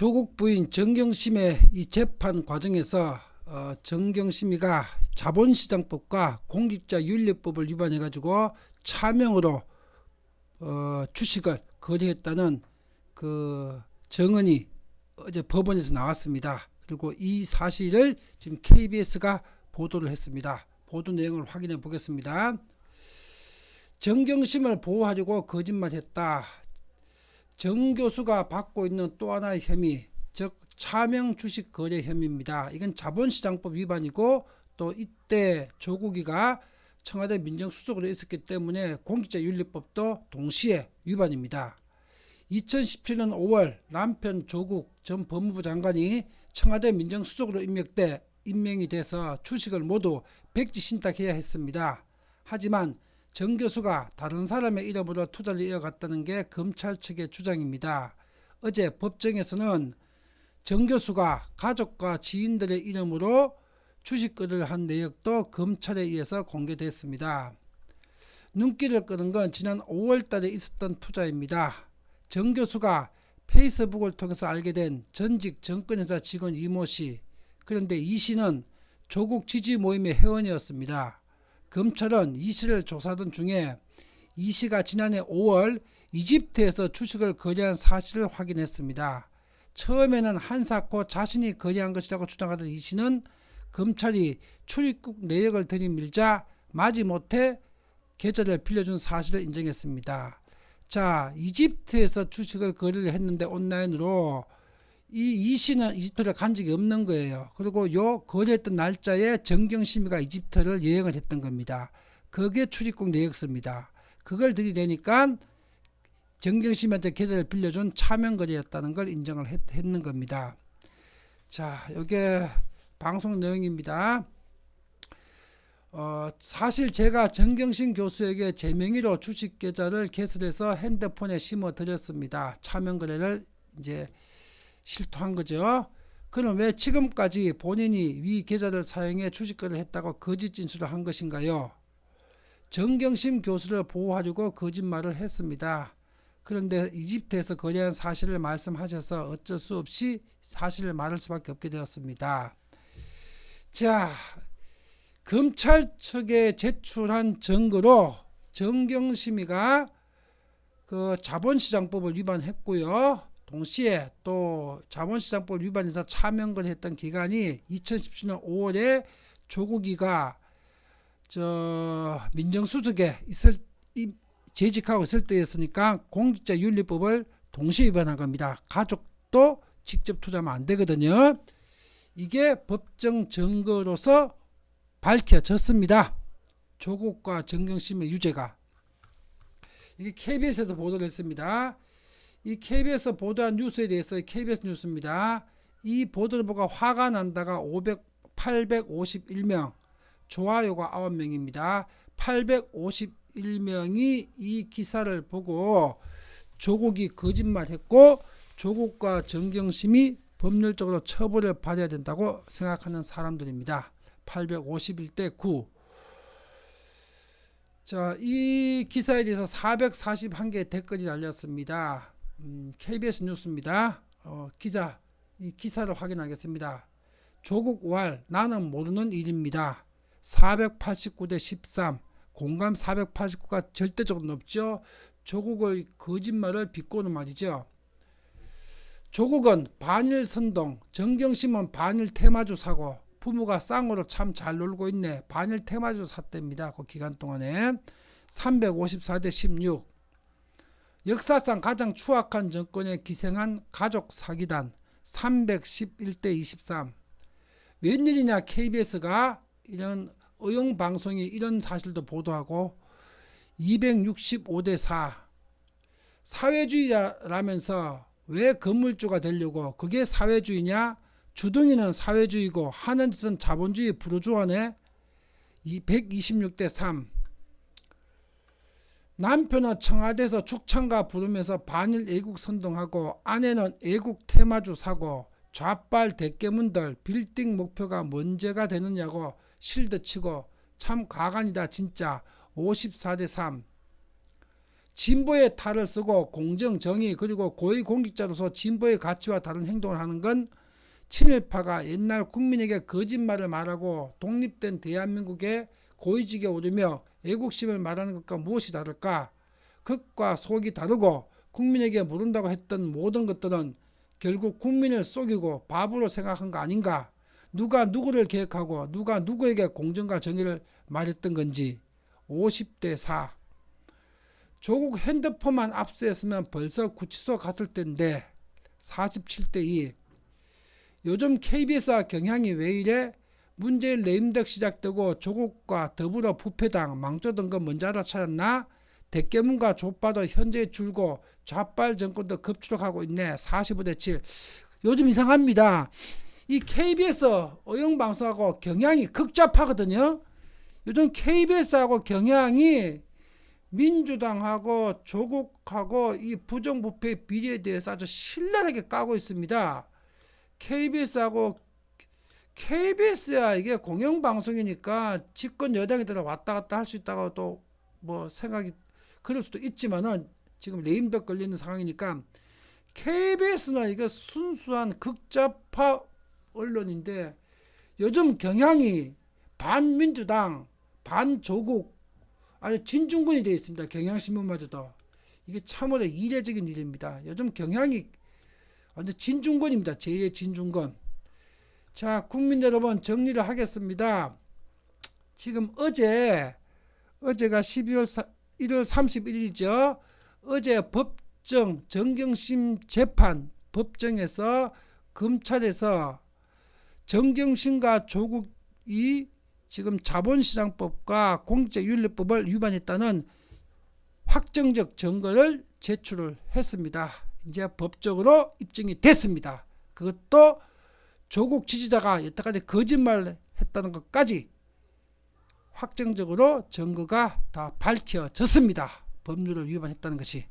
조국 부인 정경심의 이 재판 과정에서 어, 정경심이가 자본시장법과 공직자윤리법을 위반해 가지고 차명으로 어, 주식을 거래했다는 그 정언이 어제 법원에서 나왔습니다. 그리고 이 사실을 지금 KBS가 보도를 했습니다. 보도 내용을 확인해 보겠습니다. 정경심을 보호하려고 거짓말했다. 정 교수가 받고 있는 또 하나의 혐의, 즉 차명 주식 거래 혐의입니다. 이건 자본시장법 위반이고 또 이때 조국이가 청와대 민정수석으로 있었기 때문에 공직자윤리법도 동시에 위반입니다. 2017년 5월 남편 조국 전 법무부 장관이 청와대 민정수석으로 임명돼 임명이 돼서 주식을 모두 백지 신탁해야 했습니다. 하지만 정 교수가 다른 사람의 이름으로 투자를 이어갔다는 게 검찰 측의 주장입니다. 어제 법정에서는 정 교수가 가족과 지인들의 이름으로 주식 거래를 한 내역도 검찰에 의해서 공개됐습니다. 눈길을 끄는 건 지난 5월 달에 있었던 투자입니다. 정 교수가 페이스북을 통해서 알게 된 전직 정권회사 직원 이모 씨. 그런데 이 씨는 조국 지지 모임의 회원이었습니다. 검찰은 이 씨를 조사하던 중에 이 씨가 지난해 5월 이집트에서 주식을 거래한 사실을 확인했습니다. 처음에는 한사코 자신이 거래한 것이라고 주장하던 이 씨는 검찰이 출입국 내역을 들이밀자 마지못해 계좌를 빌려준 사실을 인정했습니다. 자, 이집트에서 주식을 거래를 했는데 온라인으로 이, 이 씨는 이집트를 간 적이 없는 거예요. 그리고 요 거래했던 날짜에 정경심이가 이집트를 여행을 했던 겁니다. 그게 출입국 내역서입니다. 그걸 들이대니까 정경심한테 계좌를 빌려준 차명 거래였다는 걸 인정을 했, 했는 겁니다. 자, 요게 방송 내용입니다. 어, 사실 제가 정경심 교수에게 제 명의로 주식 계좌를 개설해서 핸드폰에 심어 드렸습니다. 차명 거래를 이제 실토한 거죠. 그럼 왜 지금까지 본인이 위 계좌를 사용해 주식 거래를 했다고 거짓 진술을 한 것인가요? 정경심 교수를 보호하려고 거짓말을 했습니다. 그런데 이집트에서 거래한 사실을 말씀하셔서 어쩔 수 없이 사실을 말할 수밖에 없게 되었습니다. 자, 검찰 측에 제출한 증거로 정경심이가 그 자본시장법을 위반했고요. 동시에 또 자본시장법 위반해서 차명을 했던 기간이 2017년 5월에 조국이가 저 민정수석에 있을 재직하고 있을 때였으니까 공직자 윤리법을 동시에 위반한 겁니다. 가족도 직접 투자하면 안 되거든요. 이게 법정 증거로서 밝혀졌습니다. 조국과 정경심의 유죄가 이게 KBS에서 보도를 했습니다. 이 KBS 보도한 뉴스에 대해서 KBS 뉴스입니다. 이 보도를 보고 화가 난다가 500, 851명, 좋아요가 9명입니다. 851명이 이 기사를 보고 조국이 거짓말했고 조국과 정경심이 법률적으로 처벌을 받아야 된다고 생각하는 사람들입니다. 851대 9. 자, 이 기사에 대해서 441개의 댓글이 달렸습니다. 음, KBS 뉴스입니다. 어, 기자, 이 기사를 확인하겠습니다. 조국 왈, 나는 모르는 일입니다. 489대 13. 공감 489가 절대적으로 높죠. 조국의 거짓말을 비꼬는 말이죠. 조국은 반일 선동, 정경심은 반일 테마주 사고, 부모가 쌍으로 참 잘 놀고 있네. 반일 테마주 샀답니다. 그 기간 동안에 354대 16. 역사상 가장 추악한 정권에 기생한 가족 사기단 311대 23. 웬일이냐 KBS가 이런 의용 방송이 이런 사실도 보도하고 265대 4. 사회주의라면서 왜 건물주가 되려고 그게 사회주의냐? 주둥이는 사회주의고 하는 짓은 자본주의 부르주아네. 126대 3. 남편은 청와대에서 축창가 부르면서 반일 애국 선동하고 아내는 애국 테마주 사고 좌빨 대깨문들 빌딩 목표가 문제가 되느냐고 실드 치고 참 가관이다 진짜. 54대 3 진보의 탈을 쓰고 공정 정의 그리고 고위 공직자로서 진보의 가치와 다른 행동을 하는 건 친일파가 옛날 국민에게 거짓말을 말하고 독립된 대한민국의 고위직에 오르며 애국심을 말하는 것과 무엇이 다를까? 극과 속이 다르고 국민에게 모른다고 했던 모든 것들은 결국 국민을 속이고 바보로 생각한 거 아닌가? 누가 누구를 계획하고 누가 누구에게 공정과 정의를 말했던 건지 50대 4 조국 핸드폰만 압수했으면 벌써 구치소 갔을 텐데 47대 2 요즘 KBS와 경향이 왜 이래? 문재인 레임덕 시작되고 조국과 더불어 부패당 망조던 거 뭔지 알아차렸나? 대깨문과 족바도 현재 줄고 좌빨 정권도 급추락하고 있네. 45대 7. 요즘 이상합니다. 이 KBS 어영방송하고 경향이 극좌파거든요. 요즘 KBS하고 경향이 민주당하고 조국하고 이 부정부패 비리에 대해서 아주 신랄하게 까고 있습니다. KBS하고 KBS야 이게 공영방송이니까 집권 여당이들 왔다 갔다 할 수 있다고 또 뭐 생각이 그럴 수도 있지만은 지금 레임덕 걸리는 상황이니까 KBS는 이게 순수한 극좌파 언론인데 요즘 경향이 반민주당 반조국 아니 진중권이 되어 있습니다. 경향신문마저도 이게 참으로 이례적인 일입니다. 요즘 경향이 완전 진중권입니다. 제2의 진중권. 자, 국민 여러분 정리를 하겠습니다. 지금 어제 어제가 12월 1월 31일이죠. 어제 법정 정경심 재판 법정에서 검찰에서 정경심과 조국이 지금 자본시장법과 공직윤리법을 위반했다는 확정적 증거를 제출을 했습니다. 이제 법적으로 입증이 됐습니다. 그것도 조국 지지자가 여태까지 거짓말을 했다는 것까지 확정적으로 증거가 다 밝혀졌습니다. 법률을 위반했다는 것이.